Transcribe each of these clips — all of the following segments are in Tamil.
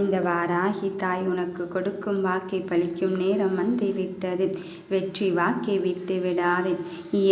இந்த வாராகி தாய் உனக்கு கொடுக்கும் வாக்கை பலிக்கும் நேரம் வந்து விட்டது வெற்றி வாக்கை விட்டு விடாதே.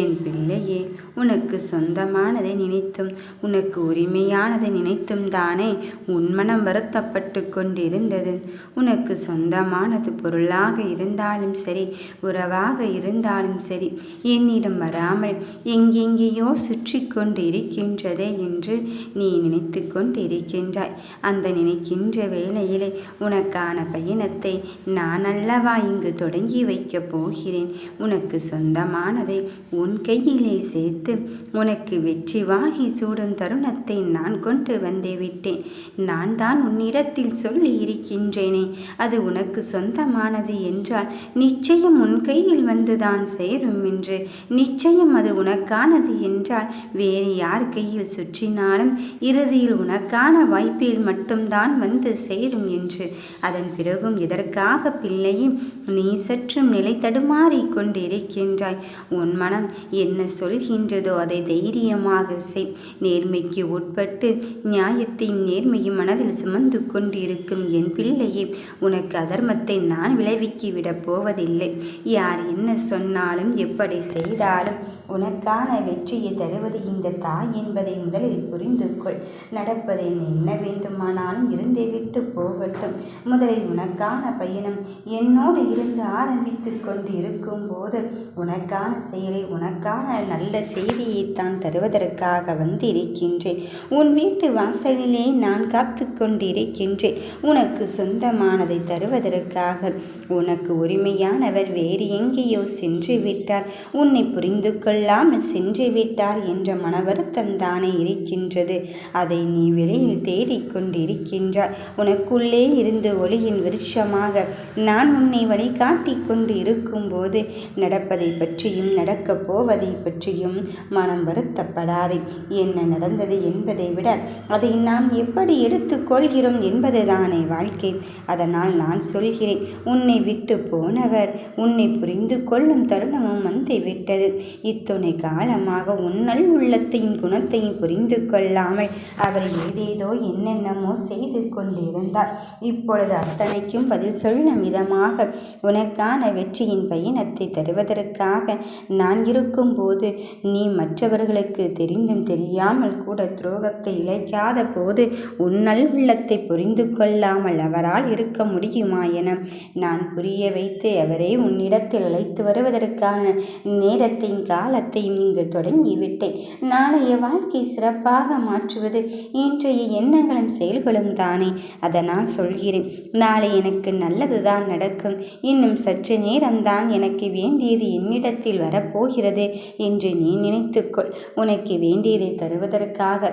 என் பிள்ளையே உனக்கு சொந்தமானதை நினைத்தும் உனக்கு உரிமையானதை நினைத்தும் தானே உன் மனம் வருத்தப்பட்டு கொண்டிருந்தது. உனக்கு சொந்தமானது பொருளாக இருந்தாலும் சரி உறவாக இருந்தாலும் சரி என்னிடம் வராமல் எங்கெங்கேயோ சுற்றி கொண்டு இருக்கின்றதே என்று நீ நினைத்து கொண்டிருக்கின்றாய். அந்த நினைக்கின்ற வேளையிலே உனக்கான பயணத்தை நான் அல்லவா இங்கு தொடங்கி வைக்கப் போகிறேன். உனக்கு சொந்தமானதை உன் கையிலே சேர்த்து உனக்கு வெற்றி வாகி சூடும் தருணத்தை நான் கொண்டு வந்தே விட்டேன். நான் தான் உன்னிடத்தில் சொல்லி இருக்கின்றேனே அது உனக்கு சொந்தமானது என்றால் நிச்சயம் உன் கையில் வந்துதான் சேரும் என்று. நிச்சயம் அது உனக்கானது என்றால் வேறு யார் கையில் சுற்றினாலும் இறுதியில் உனக்கான வாய்ப்பில் மட்டும்தான் வந்து சேரும். என்று. அதன் பிறகும் இதற்காக பிள்ளையும் நீ சற்றும் நிலை தடுமாறி கொண்டிருக்கின்றாய்? உன் மனம் என்ன சொல்கின்றதோ அதை தைரியமாக செய். நேர்மைக்கு உட்பட்டு நியாயத்தையும் நேர்மையும் மனதில் சுமந்து கொண்டிருக்கும் என் பிள்ளையே உனக்கு அதர்மத்தை நான் விளைவிக்கிவிடப் போவதில்லை. யார் என்ன சொன்னாலும் எப்படி செய்தாலும் உனக்கான வெற்றியை தருவது இந்த தாய் என்பதை முதலில் புரிந்து கொள் நடப்பதை என்ன வேண்டுமானாலும் இருந்தே விட்டு போகட்டும். முதலில் உனக்கான பயணம் என்னோடு இருந்து ஆரம்பித்து கொண்டு இருக்கும்போது உனக்கான செயலை உனக்கான நல்ல செய்தியைத்தான் தருவதற்காக வந்திருக்கின்றேன். உன் வீட்டு வாசலிலே நான் காத்து கொண்டிருக்கின்றேன். உனக்கு சொந்தமானதை தருவதற்காக உனக்கு உரிமையானவர் வேறு எங்கேயோ சென்று விட்டார். உன்னை புரிந்து கொள்ளாமல் சென்று விட்டார் என்ற மன வருத்தம் தானே இருக்கின்றது. அதை நீ வெளியில் தேடிக்கொண்டிருக்கின்றாய் உனக்குள்ளே இருந்து ஒளியின் விருட்சமாக நான் உன்னை வழிகாட்டி கொண்டு இருக்கும்போது நடப்பதை பற்றியும் நடக்கப் போவதை பற்றியும் மனம் வருத்தப்படாதே. என்ன நடந்தது என்பதை விட அதை நாம் எப்படி எடுத்துக்கொள்கிறோம் என்பதுதானே வாழ்க்கை. அதனால் நான் சொல்கிறேன் உன்னை விட்டு போனவர் உன்னை புரிந்து கொள்ளும் தருணமும் வந்து விட்டது இத்துணை காலமாக உன்னல் உள்ளத்தையும் குணத்தையும் புரிந்து கொள்ளாமல் அவர் ஏதேதோ என்னென்னமோ செய்து கொண்டிருந்தார் இப்பொழுது அத்தனைக்கும் பதில் சொல்லும் விதமாக உனக்கான வெற்றியின் பயணத்தை தருவதற்காக நான் இருக்கும்போது நீ மற்றவர்களுக்கு தெரிந்தும் தெரியாமல் கூட துரோகத்தை இழைக்காத போது உன்னல் உள்ளத்தை புரிந்து கொள்ளாமல் அவரால் இருக்க முடியுமா என நான் புரிய வைத்து அவரை உன்னிடத்தில் அழைத்து வருவதற்கான நேரத்தையும் காலத்தையும் இங்கு தொடங்கிவிட்டேன். நாளைய வாழ்க்கை சிறப்பாக மாற்றுவது இன்றைய எண்ணங்களும் செயல்களும் தானே. அதை நான் சொல்கிறேன். நாளை எனக்கு நல்லதுதான் நடக்கும். இன்னும் சற்று நேரம்தான் எனக்கு வேண்டியது என்னிடத்தில் வரப்போகிறது என்று நீ நினைத்துக்கொள். உனக்கு வேண்டியதை தருவதற்காக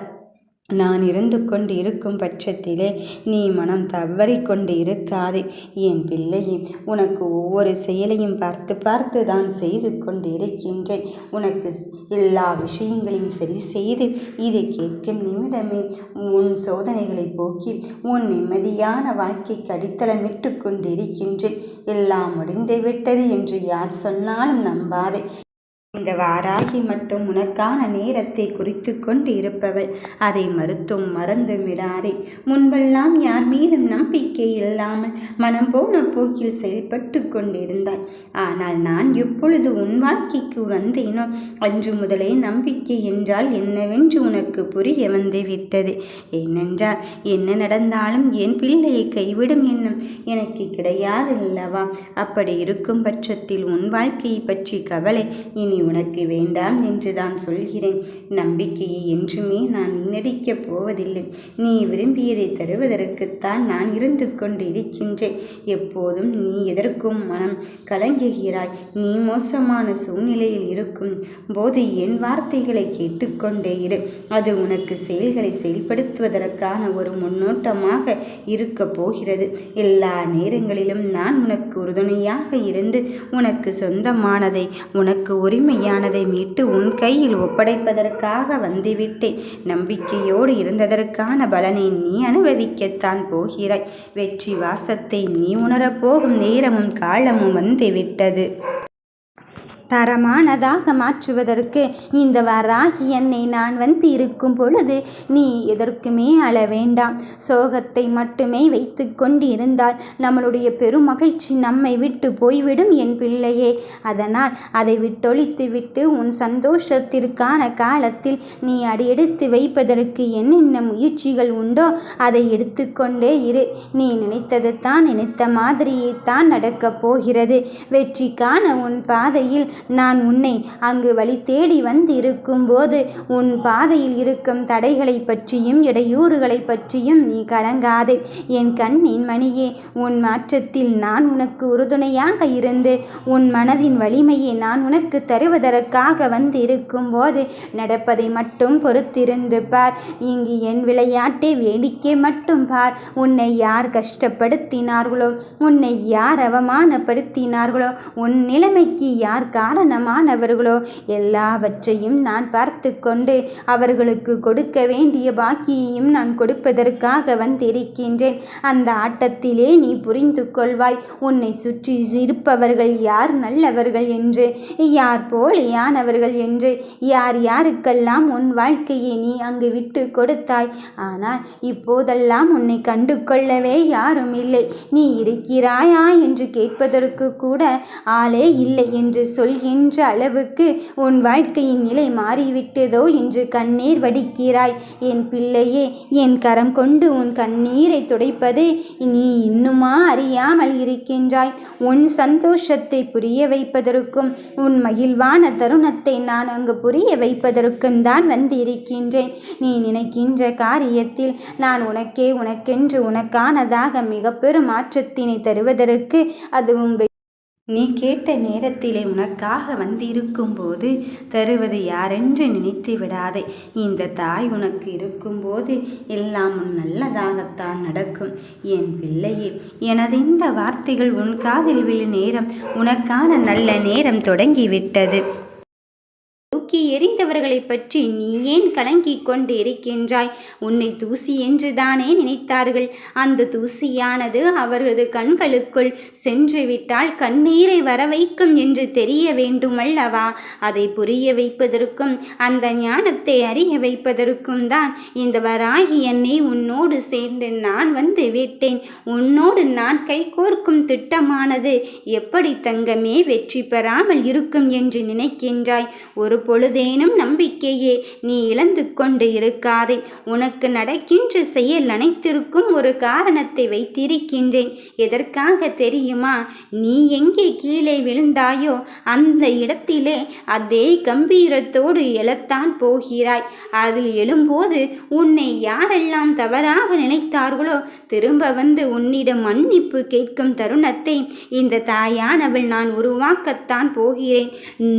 நான் இருந்து கொண்டு இருக்கும் பட்சத்திலே நீ மனம் தவறி கொண்டு இருக்காதே. என் பிள்ளையே உனக்கு ஒவ்வொரு செயலையும் பார்த்து பார்த்து தான் செய்து கொண்டு இருக்கின்றேன். உனக்கு எல்லா விஷயங்களையும் சரி செய்து இதை கேட்கும் நிமிடமே உன் சோதனைகளை போக்கி உன் நிம்மதியான வாழ்க்கைக்கு அடித்தளமிட்டு கொண்டு இருக்கின்றேன். எல்லாம் முடிந்து விட்டது என்று யார் சொன்னாலும் நம்பாதே. இந்த வாராகி மட்டும் உனக்கான நேரத்தை குறித்து கொண்டு இருப்பவள். அதை மறுத்தும் மறந்தும் விடாதே. முன்பெல்லாம் யார் மீதும் நம்பிக்கை இல்லாமல் மனம் போன போக்கில் செயல்பட்டு கொண்டிருந்தாய். ஆனால் நான் எப்பொழுது உன் வாழ்க்கைக்கு வந்தேனோ? அன்று முதலே நம்பிக்கை என்றால் என்னவென்று உனக்கு புரிய வந்து விட்டது ஏனென்றால் என்ன நடந்தாலும் என் பிள்ளையை கைவிடும் எண்ணம் எனக்கு கிடையாதல்லவா? அப்படி இருக்கும் பட்சத்தில் உன் வாழ்க்கையை பற்றி கவலை இனி உனக்கு வேண்டாம் என்று தான் சொல்கிறேன். நம்பிக்கையை என்றுமே நான் முன்னடிக்கப் போவதில்லை. நீ விரும்பியதை தருவதற்குத்தான் நான் இருந்து கொண்டு இருக்கின்றேன் எப்போதும் நீ எதற்கும் மனம் கலங்குகிறாய். நீ மோசமான சூழ்நிலையில் இருக்கும் போது என் வார்த்தைகளை கேட்டுக்கொண்டே இரு. அது உனக்கு செயல்களை செயல்படுத்துவதற்கான ஒரு முன்னோட்டமாக இருக்க போகிறது. எல்லா நேரங்களிலும் நான் உனக்கு உறுதுணையாக இருந்து உனக்கு சொந்தமானதை உனக்கு உரிமை உண்மையானதை மீட்டு உன் கையில் ஒப்படைப்பதற்காக வந்துவிட்டேன் நம்பிக்கையோடு இருந்ததற்கான பலனை நீ அனுபவிக்கத்தான் போகிறாய். வெற்றி வாசத்தை நீ உணரப்போகும் நேரமும் காலமும் வந்துவிட்டது. தரமானதாக மாற்றுவதற்கு இந்த வராகி என்னை நான் வந்து இருக்கும் பொழுது நீ எதற்குமே அழ வேண்டாம். சோகத்தை மட்டுமே வைத்து கொண்டு இருந்தால் நம்மளுடைய பெருமகிழ்ச்சி நம்மை விட்டு போய்விடும் என் பிள்ளையே. அதனால் அதை விட்டொழித்து விட்டு உன் சந்தோஷத்திற்கான காலத்தில் நீ அடியெடுத்து வைப்பதற்கு என்னென்ன முயற்சிகள் உண்டோ அதை எடுத்துக்கொண்டே இரு. நீ நினைத்தது தான் நினைத்த மாதிரியே தான் நடக்கப் போகிறது. வெற்றிக்கான உன் பாதையில் நான் உன்னை அங்கு வழி தேடி வந்து இருக்கும்போது உன் பாதையில் இருக்கும் தடைகளை பற்றியும் இடையூறுகளை பற்றியும் நீ கலங்காதே. என் கண்ணின் மணியே உன் மாற்றத்தில் நான் உனக்கு உறுதுணையாக இருந்து உன் மனதின் வலிமையை நான் உனக்கு தருவதற்காக வந்து இருக்கும்போது நடப்பதை மட்டும் பொறுத்திருந்து பார். இங்கு என் விளையாட்டை வேடிக்கை மட்டும் பார். உன்னை யார் கஷ்டப்படுத்தினார்களோ உன்னை யார் அவமானப்படுத்தினார்களோ உன் நிலைமைக்கு யார் கா காரணமானவர்களோ எல்லாவற்றையும் நான் பார்த்து கொண்டு அவர்களுக்கு கொடுக்க வேண்டிய பாக்கியையும் நான் கொடுப்பதற்காக வந்திருக்கின்றேன். அந்த ஆட்டத்திலே நீ புரிந்து கொள்வாய் உன்னை சுற்றி இருப்பவர்கள் யார் நல்லவர்கள் என்று யார் போலியானவர்கள் என்று யார் யாருக்கெல்லாம் உன் வாழ்க்கையை நீ அங்கு விட்டு கொடுத்தாய். ஆனால் இப்போதெல்லாம் உன்னை கண்டு கொள்ளவே யாரும் இல்லை. நீ இருக்கிறாயா என்று கேட்பதற்கு கூட ஆளே இல்லை என்று சொல்லி சொல்கின்ற அளவுக்கு உன் வாழ்க்கையின் நிலை மாறிவிட்டதோ என்று கண்ணீர் வடிக்கிறாய். என் பிள்ளையே என் கரம் கொண்டு உன் கண்ணீரை துடைப்பது நீ இன்னுமா அறியாமல் இருக்கின்றாய். உன் சந்தோஷத்தை புரிய வைப்பதற்கும் உன் மகிழ்வான தருணத்தை நான் அங்கு புரிய வைப்பதற்கும் தான் வந்து இருக்கின்றேன் நீ நினைக்கின்ற காரியத்தில் நான் உனக்கே உனக்கென்று உனக்கானதாக மிக பெரும் மாற்றத்தினை தருவதற்கு அதுவும் நீ கேட்ட நேரத்திலே உனக்காக வந்திருக்கும்போது தருவது யாரென்று நினைத்து விடாதே. இந்த தாய் உனக்கு இருக்கும்போது எல்லாம் நல்லதாகத்தான் நடக்கும். என் பிள்ளையே எனது இந்த வார்த்தைகள் உன் காதில் விழு நேரம் உனக்கான நல்ல நேரம் தொடங்கிவிட்டது. தூக்கி எறிந்தவர்களை பற்றி நீ ஏன் கலங்கிக் கொண்டு இருக்கின்றாய் உன்னை தூசி என்று தானே நினைத்தார்கள். அந்த தூசியானது அவரது கண்களுக்குள் சென்று விட்டால் கண்ணீரை வர வைக்கும் என்று தெரிய வேண்டுமல்லவா? அதை புரிய வைப்பதற்கும் அந்த ஞானத்தை அறிய வைப்பதற்கும் தான் இந்த வராகி என்னை உன்னோடு சேர்ந்து நான் வந்து விட்டேன். உன்னோடு நான் கைகோர்க்கும் திட்டமானது எப்படி தங்கமே வெற்றி பெறாமல் இருக்கும் என்று நினைக்கின்றாய்? ஒரு பொழுது பொழுதேனும் நம்பிக்கையே நீ இழந்து கொண்டு இருக்காதே. உனக்கு நடக்கின்ற செயல் அனைத்திற்கும் ஒரு காரணத்தை வைத்திருக்கின்றேன். எதற்காக தெரியுமா? நீ எங்கே கீழே விழுந்தாயோ அந்த இடத்திலே அதே கம்பீரத்தோடு எழத்தான் போகிறாய். அதில் எழும்போது உன்னை யாரெல்லாம் தவறாக நினைத்தார்களோ திரும்ப வந்து உன்னிடம் மன்னிப்பு கேட்கும் தருணத்தை இந்த தாயானவள் நான் உருவாக்கத்தான் போகிறேன்.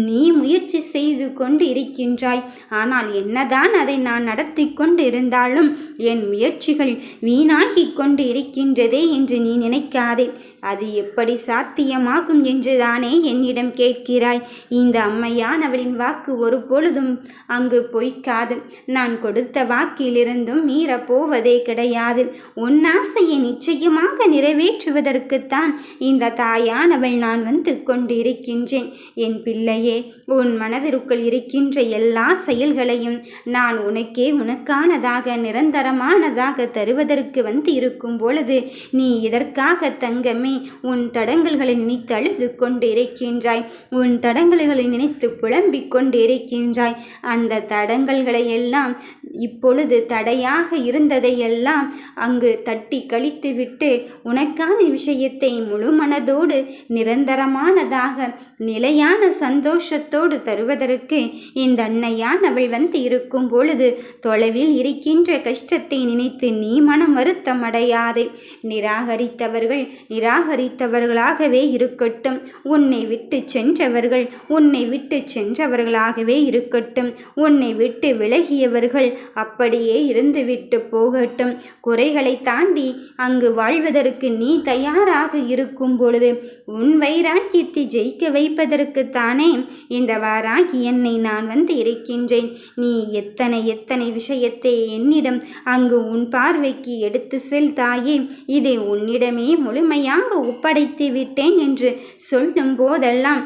நீ முயற்சி செய்து கொண்டு கொண்டு இருக்கின்றாய் ஆனால் என்னதான் அதை நான் நடத்தி கொண்டு இருந்தாலும் என் முயற்சிகள் வீணாகி கொண்டு இருக்கின்றதே என்று நீ நினைக்காதே. அது எப்படி சாத்தியமாகும் என்றுதானே என்னிடம் கேட்கிறாய். இந்த அம்மையானவளின் வாக்கு ஒரு பொழுதும் அங்கு பொய்க்காது. நான் கொடுத்த வாக்கிலிருந்தும் மீறப்போவதே கிடையாது. உன் ஆசையை நிச்சயமாக நிறைவேற்றுவதற்குத்தான் இந்த தாயானவள் நான் வந்து கொண்டிருக்கின்றேன். என் பிள்ளையே உன் மனதிற்குள் இருக்கின்ற எல்லா செயல்களையும் நான் உனக்கே உனக்கானதாக நிரந்தரமானதாக தருவதற்கு வந்து இருக்கும் பொழுது நீ இதற்காக தங்கமே உன் தடங்கல்களை நினைத்து அழுது கொண்டு இருக்கின்றாய். உன் தடங்கல்களை நினைத்து புலம்பிக் கொண்டு இருக்கின்றாய். அந்த தடங்கல்களை எல்லாம் இப்பொழுது தடையாக இருந்ததையெல்லாம் அங்கு தட்டி கழித்துவிட்டு உனக்கான விஷயத்தை முழு மனதோடு நிரந்தரமானதாக நிலையான சந்தோஷத்தோடு தருவதற்கு இந்த அன்னையானவள் வந்து இருக்கும் பொழுது தொலைவில் இருக்கின்ற கஷ்டத்தை நினைத்து நீ மனம் வருத்தம் அடையாதே. நிராகரித்தவர்கள் நிராகரித்தவர்களாகவே இருக்கட்டும். உன்னை விட்டு சென்றவர்கள் உன்னை விட்டு சென்றவர்களாகவே இருக்கட்டும். உன்னை விட்டு விலகியவர்கள் அப்படியே இருந்துவிட்டு போகட்டும். குறைகளை தாண்டி அங்கு வாழ்வதற்கு நீ தயாராக இருக்கும் பொழுது உன் வைராக்கியத்தை ஜெயிக்க வைப்பதற்குத்தானே இந்த வாராகி என்னை நான் வந்து இருக்கின்றேன். நீ எத்தனை எத்தனை விஷயத்தை என்னிடம் அங்கு உன் பார்வைக்கு எடுத்து செல் தாயே. இதை உன்னிடமே முழுமையாக ஒப்படைத்து விட்டேன் என்று சொல்லும் போதெல்லாம்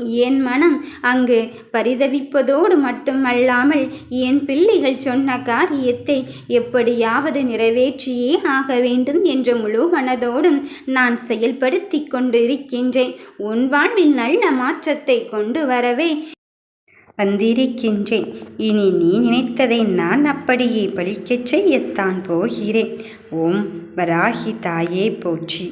என் மனம் அங்கு பரிதவிப்பதோடு மட்டுமல்லாமல் என் பிள்ளைகள் சொன்ன காரியத்தை எப்படியாவது நிறைவேற்றியே ஆக வேண்டும் என்ற முழு மனதோடும் நான் செயல்படுத்தி கொண்டிருக்கின்றேன். உன் வாழ்வில் நல்ல மாற்றத்தை கொண்டு வரவே வந்திருக்கின்றேன். இனி நீ நினைத்ததை நான் அப்படியே பலிக்கச் செய்யத்தான் போகிறேன். ஓம் வராகி தாயே போற்றி.